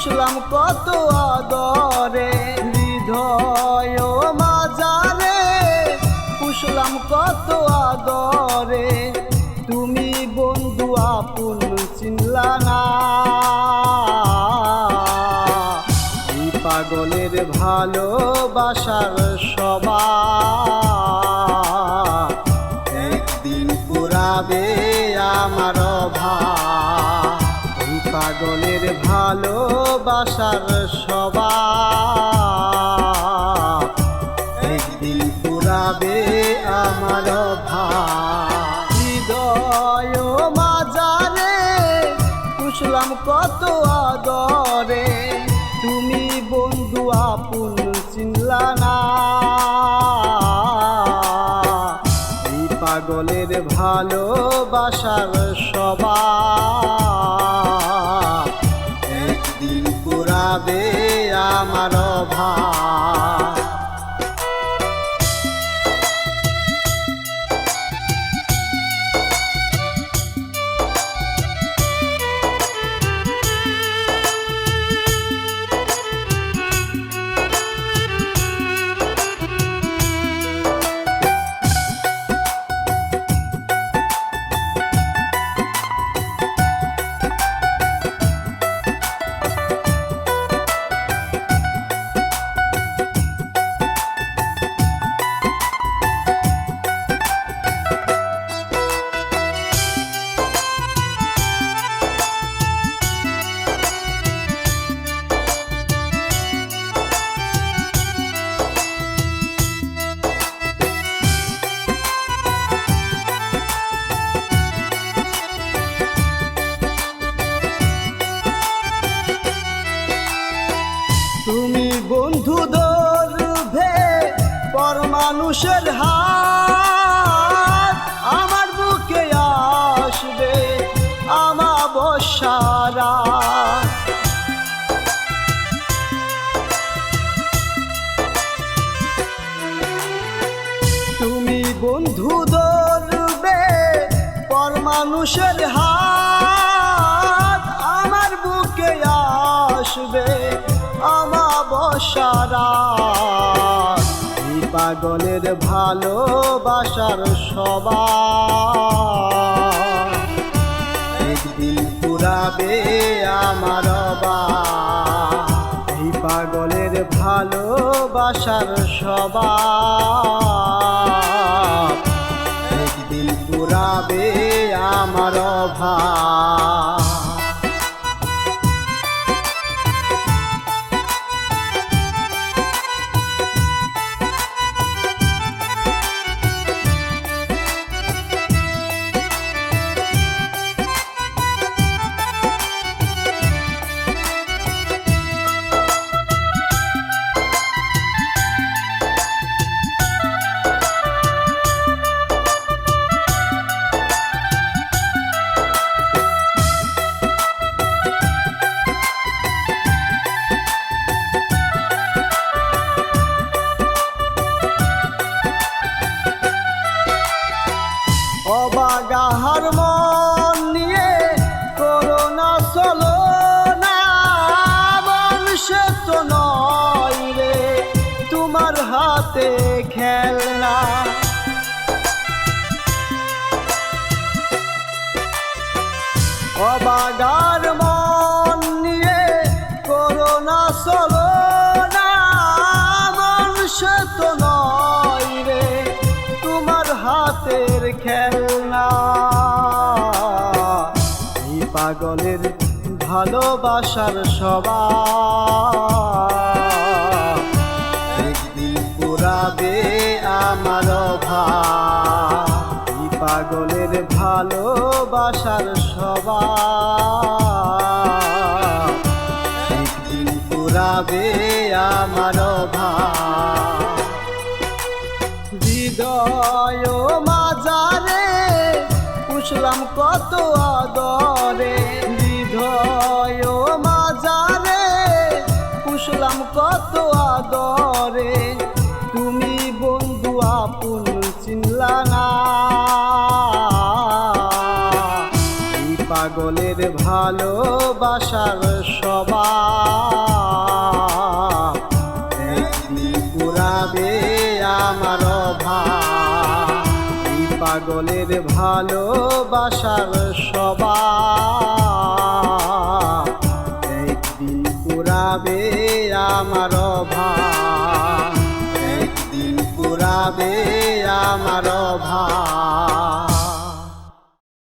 পুষলাম কত আদরে, হৃদয় মাজারে। পুষলাম কত আদরে, তুমি বন্ধু আপন চিনলা না। পাগলের ভালোবাসার সবা ভালোবাসার সবা একদিন পুরাবে আমার হৃদয় মাজারে পুষলাম কত আদরে। তুমি বন্ধু আপন চিনলা না। এই পাগলের ভালোবাসার সবা একদিন পুরাবে আমার ভাই মানুষের হাত আমার বুকে আসবে আমা বসারা তুমি বন্ধু দর্বে পর মানুষের হাত আমার বুকে আসবে আমা বসারা এই পাগলের ভালোবাসার সবা একদিন পুরাবে আমার এই পাগলের ভালোবাসার সবা একদিন পুরাবে আমার ভাই অবাগাহার মন নিয়ে করোনা চলো না মানুষে তো নয় রে তোমার হাতে খেলনা। অবাগার পাগলের ভালোবাসার সবা একদিন পুরাবে আমার ভাই পাগলের ভালোবাসার সবা একদিন পুরাবে আমার ভাই হৃদয় মাজারে পুষলাম কত আদরে। ভালোবাসার সবা পুরাবে আমার ভাই পাগলের ভালোবাসার সবা একদিন পুরাবে আমার ভাই একদিন পুরাবে আমার ভাই